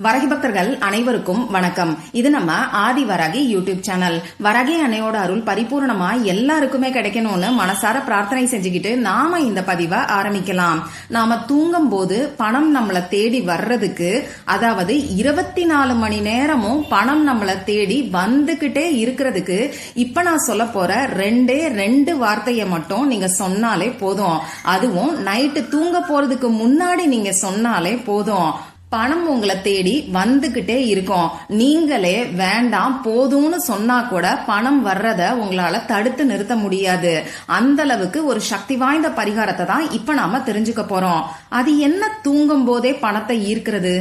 வரகி பக்தர்கள் அனைவருக்கும் வணக்கம். இது நம்ம ஆதி வரகி யூடியூப் சேனல். வரகி அன்னையோட அருள் பரிபூர்ணமா எல்லாருக்குமே கிடைக்கணும்னு மனசார பிரார்த்தனை செஞ்சுக்கிட்டு நாம இந்த பதிவை ஆரம்பிக்கலாம். நாம தூங்கும் போது பணம் நம்மளை தேடி வர்றதுக்கு அதாவது இருபத்தி நாலு மணி நேரமும் பணம் நம்மளை தேடி வந்துகிட்டே இருக்கிறதுக்கு இப்ப நான் சொல்ல போற ரெண்டே ரெண்டு வார்த்தையை மட்டும் நீங்க சொன்னாலே போதும். அதுவும் நைட்டு தூங்க போறதுக்கு முன்னாடி நீங்க சொன்னாலே போதும். பணம் உங்களை தேடி வந்துகிட்டே இருக்கும். நீங்களே வேண்டாம் போதும்னு சொன்னா கூட பணம் வர்றத உங்களால தடுத்து நிறுத்த முடியாது. அந்த அளவுக்கு ஒரு சக்தி வாய்ந்த பரிகாரத்தை தான் இப்ப நாம தெரிஞ்சுக்க போறோம். அது என்ன தூங்கும் போதே பணத்தை ஈர்க்கிறது?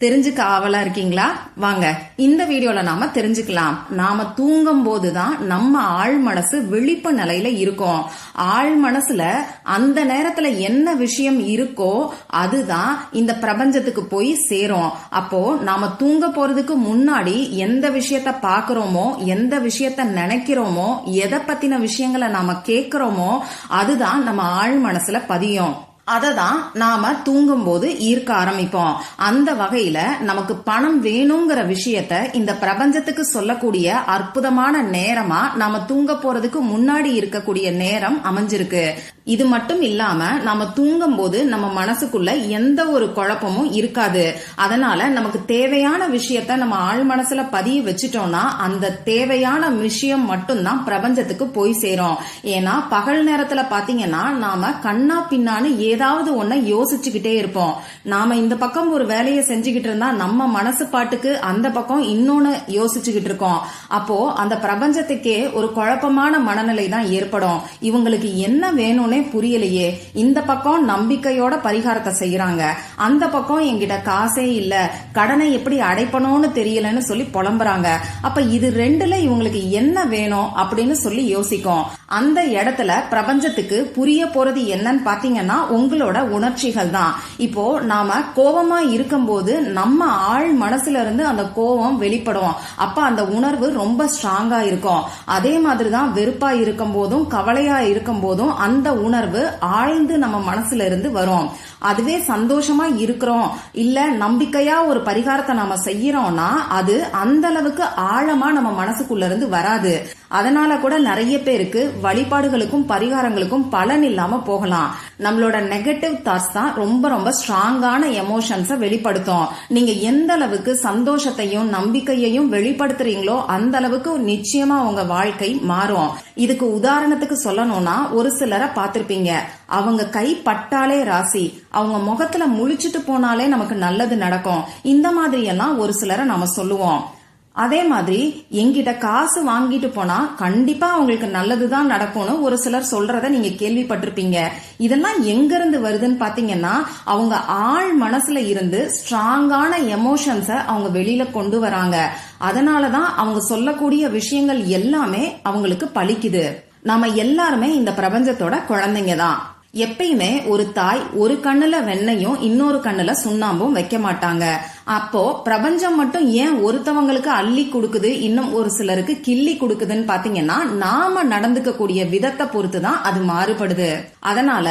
தெரிஞ்சுக்க ஆவலா இருக்கீங்களா? வாங்க இந்த வீடியோல நாம தெரிஞ்சுக்கலாம். நாம தூங்கும் போதுதான் நம்ம ஆழ் மனசு விழிப்பு நிலையில இருக்கும். ஆழ் மனசுல அந்த நேரத்துல என்ன விஷயம் இருக்கோ அதுதான் இந்த பிரபஞ்சத்துக்கு போய் சேரும். அப்போ நாம தூங்க போறதுக்கு முன்னாடி எந்த விஷயத்த பாக்குறோமோ எந்த விஷயத்த நினைக்கிறோமோ எதை பத்தின விஷயங்களை நாம கேட்கிறோமோ அதுதான் நம்ம ஆழ் மனசுல பதியும். அதை தான் நாம தூங்கும் போது ஈர்க்க ஆரம்பிப்போம். அந்த வகையில நமக்கு பணம் வேணுங்கிற விஷயத்த இந்த பிரபஞ்சத்துக்கு சொல்லக்கூடிய அற்புதமான நேரமா நாம தூங்க போறதுக்கு முன்னாடி இருக்கக்கூடிய நேரம் அமைஞ்சிருக்கு. இது மட்டும் இல்லாம நாம தூங்கும் போது நம்ம மனசுக்குள்ள எந்த ஒரு குழப்பமும் இருக்காது. அதனால நமக்கு தேவையான விஷயத்த நம்ம ஆழ் மனசுல பதிய வச்சுட்டோம்னா அந்த தேவையான விஷயம் மட்டும்தான் பிரபஞ்சத்துக்கு போய் சேரும். ஏன்னா பகல் நேரத்துல பாத்தீங்கன்னா நாம கண்ணா பின்னான்னு ஏதாவது ஒன்ன யோசிச்சுக்கிட்டே இருப்போம். நாம இந்த பக்கம் ஒரு வேலையை செஞ்சுக்கிட்டு இருந்தா நம்ம மனசு பாட்டுக்கு அந்த பக்கம் இன்னொன்னு யோசிச்சுக்கிட்டு இருக்கோம். அப்போ அந்த பிரபஞ்சத்துக்கே ஒரு குழப்பமான மனநிலை தான் ஏற்படும். இவங்களுக்கு என்ன வேணும்னே புரியலையே. இந்த பக்கம் நம்பிக்கையோட பரிகாரத்தை செய்யறாங்க அந்த பக்கம் எங்கிட்ட காசே இல்ல. கடனை எப்படி அடைப்பணும்னு தெரியலன்னு சொல்லி புலம்புறாங்க. அப்ப இது ரெண்டுல இவங்களுக்கு என்ன வேணும் அப்படின்னு சொல்லி யோசிக்கும். அந்த இடத்துல பிரபஞ்சத்துக்கு புரிய போறது என்னன்னு பாத்தீங்கன்னா உங்களோட உணர்ச்சிகள் தான். இப்போ நாம கோபமா இருக்கும்போது நம்ம ஆழ் மனசுல இருந்து அந்த கோபம் வெளிப்படும். அப்ப அந்த உணர்வு ரொம்ப ஸ்ட்ராங்கா இருக்கும். அதே மாதிரிதான் வெறுப்பா இருக்கும் போதும் கவலையா இருக்கும் போதும் அந்த உணர்வு ஆழ்ந்து நம்ம மனசுல இருந்து வரும். அதுவே சந்தோஷமா இருக்கிறோம். இல்ல நம்பிக்கையா ஒரு பரிகாரத்தை நாம செய்யறோம்னா அது அந்த அளவுக்கு ஆழமா நம்ம மனசுக்குள்ள இருந்து வராது. அதனால கூட நிறைய பேருக்கு வழிபாடுகளுக்கும் பரிகாரங்களுக்கும் பலன் இல்லாம போகலாம். நம்மளோட நெகட்டிவ் தாட்ஸ் தான் ரொம்ப ரொம்ப ஸ்ட்ராங்கான எமோஷன்ஸை வெளிப்படுத்தும். நீங்க எந்த அளவுக்கு சந்தோஷத்தையும் நம்பிக்கையையும் வெளிப்படுத்துறீங்களோ அந்த அளவுக்கு நிச்சயமா உங்க வாழ்க்கை மாறும். இதுக்கு உதாரணத்துக்கு சொல்லணும்னா ஒரு சிலரை பார்த்திருப்பீங்க. அவங்க கை பட்டாலே ராசி. அவங்க முகத்துல முழிச்சிட்டு போனாலே நமக்கு நல்லது நடக்கும். இந்த மாதிரி எல்லாம் ஒரு சிலரை நம்ம சொல்லுவோம். அதே மாதிரி எங்கிட்ட காசு வாங்கிட்டு போனா கண்டிப்பா அவங்களுக்கு நல்லதுதான் நடக்கும்னு ஒரு சிலர் சொல்றத நீங்க கேள்விப்பட்டிருப்பீங்க. இதெல்லாம் எங்க இருந்து வருதுன்னு பாத்தீங்கன்னா அவங்க ஆழ் மனசுல இருந்து ஸ்ட்ராங்கான எமோஷன்ஸ அவங்க வெளியில கொண்டு வராங்க. அதனாலதான் அவங்க சொல்லக்கூடிய விஷயங்கள் எல்லாமே அவங்களுக்கு பலிக்குது நாம எல்லாருமே இந்த பிரபஞ்சத்தோட குழந்தைங்க தான் எப்பயுமே ஒரு தாய் ஒரு கண்ணுல வெண்ணையும் இன்னொரு கண்ணுல சுண்ணாம்பும் வைக்க மாட்டாங்க. அப்போ பிரபஞ்சம் மட்டும் ஏன் ஒருத்தவங்களுக்கு அள்ளி கொடுக்குது இன்னும் ஒரு சிலருக்கு கிள்ளி கொடுக்குதுன்னு பாத்தீங்கன்னா நாம நடந்துக்க கூடிய விதத்தை பொறுத்து தான் அது மாறுபடுது. அதனால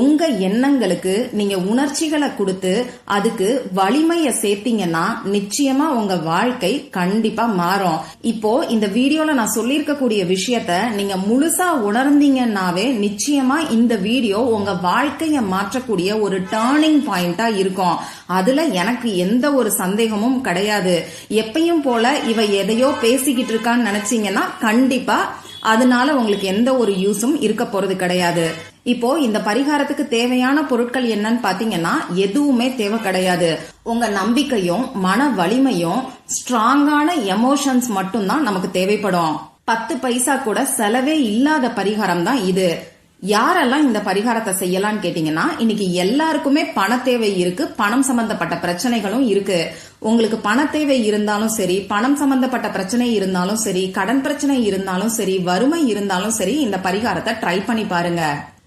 உங்க எண்ணங்களுக்கு நீங்க உணர்ச்சிகளை கொடுத்து அதுக்கு வலிமைய சேர்த்தீங்கன்னா நிச்சயமா உங்க வாழ்க்கை கண்டிப்பா மாறும். இப்போ இந்த வீடியோல நான் சொல்லியிருக்கக்கூடிய விஷயத்த நீங்க முழுசா உணர்ந்தீங்கன்னாவே நிச்சயமா இந்த வீடியோ உங்க வாழ்க்கைய மாற்றக்கூடிய ஒரு டேர்னிங் பாயிண்டா இருக்கும். அதுல எனக்கு எந்த ஒரு சந்தேகமும் கிடையாது. எப்பயும் போல இவ எதையோ பேசிக்கிட்டு இருக்கான்னு நினைச்சீங்கன்னா கண்டிப்பா அதனால உங்களுக்கு எந்த ஒரு யூஸும் இருக்க போறது கிடையாது. இப்போ இந்த பரிகாரத்துக்கு தேவையான பொருட்கள் என்னன்னு பாத்தீங்கன்னா எதுவுமே தேவை கிடையாது. உங்க நம்பிக்கையும் மன வலிமையும் ஸ்ட்ராங்கான எமோஷன்ஸ் மட்டும்தான் நமக்கு தேவைப்படும். பத்து பைசா கூட செலவே இல்லாத பரிகாரம் தான் இது. யாரெல்லாம் இந்த பரிகாரத்தை செய்யலாம்னு கேட்டீங்கன்னா இன்னைக்கு எல்லாருக்குமே பண தேவை இருக்கு பணம் சம்பந்தப்பட்ட பிரச்சனைகளும் இருக்கு. உங்களுக்கு பண தேவை இருந்தாலும் சரி பணம் சம்பந்தப்பட்ட பிரச்சனை இருந்தாலும் சரி கடன் பிரச்சனை இருந்தாலும் சரி வறுமை இருந்தாலும் சரி இந்த பரிகாரத்தை ட்ரை பண்ணி பாருங்க.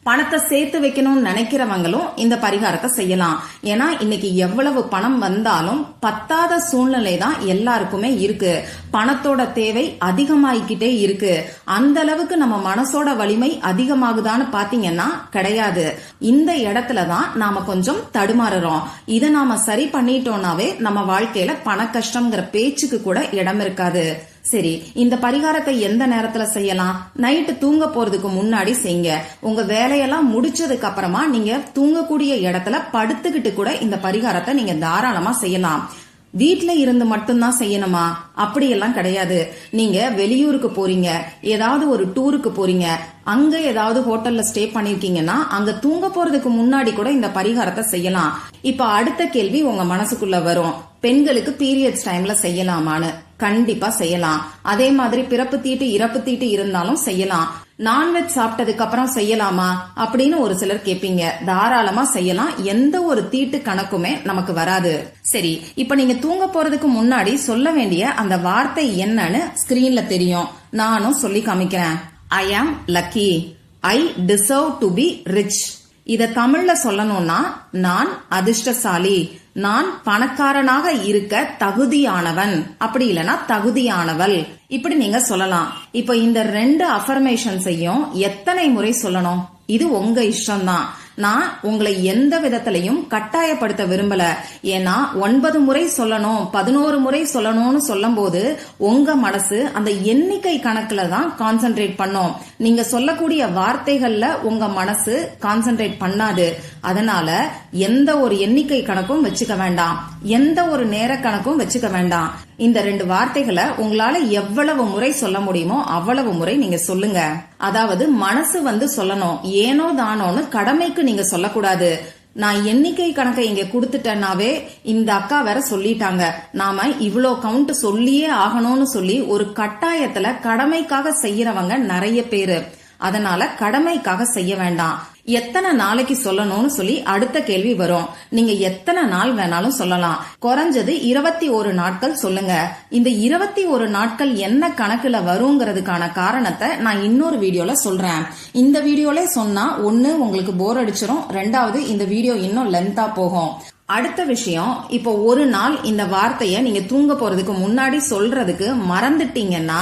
பணத்தை சேர்த்து வைக்கணும்னு நினைக்கிறவங்களும் இந்த பரிகாரத்தை செய்யலாம். ஏன்னா இன்னைக்கு எவ்வளவு பணம் வந்தாலும் பத்தாத சூழ்நிலை தான் எல்லாருக்குமே இருக்கு. பணத்தோட தேவை அதிகமாயிக்கிட்டே இருக்கு. அந்த அளவுக்கு நம்ம மனசோட வலிமை அதிகமாகுதான்னு பாத்தீங்கன்னா கிடையாது. இந்த இடத்துல தான் நாம கொஞ்சம் தடுமாறுறோம். இதை நாம சரி பண்ணிட்டோம்னாவே நம்ம வாழ்க்கையில பண கஷ்டம்ங்கிற பேச்சுக்கு கூட இடம் இருக்காது. சரி இந்த பரிகாரத்தை எந்த நேரத்துல செய்யலாம்? நைட்டு தூங்க போறதுக்கு முன்னாடி செய்யுங்க உங்க வேலையெல்லாம் முடிச்சதுக்கு அப்புறமா நீங்க தூங்கக்கூடிய இடத்துல படுத்துக்கிட்டு கூட இந்த பரிகாரத்தை நீங்க தாராளமா செய்யலாம். வீட்ல இருந்து மட்டும்தான் செய்யணுமா? அப்படியெல்லாம் கிடையாது. நீங்க வெளியூருக்கு போறீங்க ஏதாவது ஒரு டூருக்கு போறீங்க அங்க ஏதாவது ஹோட்டல்ல ஸ்டே பண்ணிருக்கீங்கன்னா அங்க தூங்க போறதுக்கு முன்னாடி கூட இந்த பரிகாரத்தை செய்யலாம். இப்ப அடுத்த கேள்வி உங்க மனசுக்குள்ள வரும். பெண்களுக்கு பீரியட்ஸ் டைம்ல செய்யலாமான்னு. கண்டிப்பா செய்யலாம். அதே மாதிரி பிறப்பு தீட்டு இறப்பு தீட்டு இருந்தாலும் செய்யலாம். நான்வெஜ் சாப்பிட்டதுக்கு அப்புறம் செய்யலாமா அப்படின்னு ஒரு சிலர் கேட்பீங்க தாராளமா செய்யலாம். எந்த ஒரு தீட்டு கணக்குமே நமக்கு வராது. சரி இப்ப நீங்க தூங்க போறதுக்கு முன்னாடி சொல்ல வேண்டிய அந்த வார்த்தை என்னன்னு ஸ்கிரீன்ல தெரியும். நானும் சொல்லி காமிக்கிறேன். I am lucky I deserve to be rich இத தமிழ்ல சொல்லணும்னா நான் அதிர்ஷ்டசாலி. நான் பணக்காரனாக இருக்க தகுதியானவன். அப்படி இல்லனா தகுதியானவள். இப்படி நீங்க சொல்லலாம். இப்ப இந்த ரெண்டு அஃபர்மேஷன்ஸையும் எத்தனை முறை சொல்லணும்? இது உங்க இஷ்டம்தான். நான் உங்களை எந்த விதத்திலையும் கட்டாயப்படுத்த விரும்பல. ஏன்னா ஒன்பது முறை சொல்லணும் பதினோரு முறை சொல்லணும்னு சொல்லும் போது உங்க மனசு அந்த எண்ணிக்கை கணக்குல தான் கான்சென்ட்ரேட் பண்ணும். நீங்க சொல்லக்கூடிய வார்த்தைகள்ல உங்க மனசு கான்சென்ட்ரேட் பண்ணாது. அதனால எந்த ஒரு எண்ணிக்கை கணக்கும் வச்சுக்க வேண்டாம். எந்த ஒரு நேர கணக்கும் வச்சுக்க வேண்டாம். இந்த ரெண்டு வார்த்தைகளை உங்களால எவ்வளவு முறை சொல்ல முடியுமோ அவ்வளவு முறை நீங்க சொல்லுங்க. அதாவது மனசு வந்து சொல்லணும். ஏனோ தானோன்னு கடமைக்கு நீங்க சொல்லக்கூடாது. நான் எண்ணிக்கை கணக்கை இங்க கொடுத்துட்டேன்னாவே இந்த அக்கா வேற சொல்லிட்டாங்க. நாம இவ்ளோ கவுண்ட் சொல்லியே ஆகணும்னு சொல்லி ஒரு கட்டாயத்துல கடமைக்காக செய்யறவங்க நிறைய பேரு. அதனால கடமைக்காக செய்ய வேண்டாம். எத்தனை நாளைக்கு சொல்லணும்னு சொல்லி அடுத்த கேள்வி வரும். நீங்க எத்தனை நாள் வேணாலும் சொல்லலாம். குறைஞ்சது இருபத்தி ஒரு நாட்கள் சொல்லுங்க. இந்த இருபத்தி ஒரு நாட்கள் என்ன கணக்குல வருங்கிறதுக்கான காரணத்தை நான் இன்னொரு வீடியோல சொல்றேன். இந்த வீடியோல சொன்னா ஒன்னு உங்களுக்கு போர் அடிச்சிரும். ரெண்டாவது இந்த வீடியோ இன்னும் லென்த்தா போகும். அடுத்த விஷயம் இப்போ ஒரு நாள் இந்த வார்த்தையை நீங்க தூங்க போறதுக்கு முன்னாடி சொல்றதுக்கு மறந்துட்டீங்கன்னா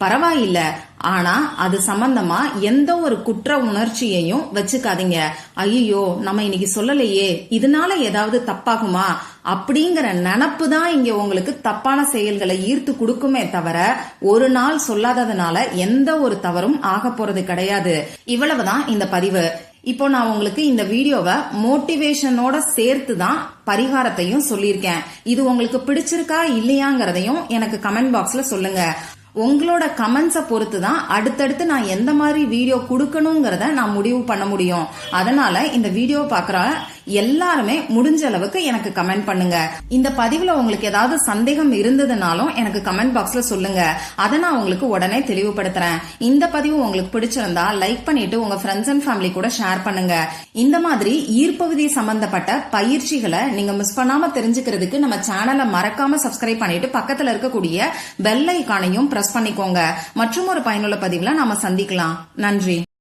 பரவாயில்ல. ஆனா அது சம்பந்தமா எந்த ஒரு குற்ற உணர்ச்சியையும் வச்சுக்காதீங்க. ஐயோ நம்ம இன்னைக்கு சொல்லலையே. இதனால ஏதாவது தப்பாகுமா? அப்படிங்கிற நினப்பு தான் இங்க உங்களுக்கு தப்பான செயல்களை ஈர்த்து கொடுக்குமே தவிர ஒரு நாள் சொல்லாததுனால எந்த ஒரு தவறும் ஆக போறது கிடையாது. இவ்வளவுதான் இந்த பதிவு. இப்போ நான் உங்களுக்கு இந்த வீடியோவை மோட்டிவேஷனோட சேர்த்து தான் பரிகாரத்தையும் சொல்லியிருக்கேன். இது உங்களுக்கு பிடிச்சிருக்கா இல்லையாங்கிறதையும் எனக்கு கமெண்ட் பாக்ஸ்ல சொல்லுங்க. உங்களோட கமெண்ட்ஸை பொறுத்து தான் அடுத்தடுத்து நான் எந்த மாதிரி வீடியோ கொடுக்கணுங்கிறத நான் முடிவு பண்ண முடியும். அதனால இந்த வீடியோ பார்க்குற எல்லாருமே முடிஞ்ச அளவுக்கு எனக்கு கமெண்ட் பண்ணுங்க. இந்த பதிவுல உங்களுக்கு ஏதாவது சந்தேகம் இருந்ததுனாலும் எனக்கு கமெண்ட் பாக்ஸ்ல சொல்லுங்க. அதை நான் உங்களுக்கு உடனே தெளிவுபடுத்துறேன். இந்த பதிவு உங்களுக்கு பிடிச்சிருந்தா லைக் பண்ணிட்டு உங்க ஃப்ரெண்ட்ஸ் அண்ட் ஃபேமிலி கூட ஷேர் பண்ணுங்க. இந்த மாதிரி ஈர்ப்பகுதி சம்பந்தப்பட்ட பயிற்சிகளை நீங்க மிஸ் பண்ணாம தெரிஞ்சுக்கிறதுக்கு நம்ம சேனலை மறக்காம சப்ஸ்கிரைப் பண்ணிட்டு பக்கத்துல இருக்கக்கூடிய பெல் ஐக்கானையும் பிரஸ் பண்ணிக்கோங்க. மற்றும் ஒரு பயனுள்ள பதிவுல நாம சந்திக்கலாம். நன்றி.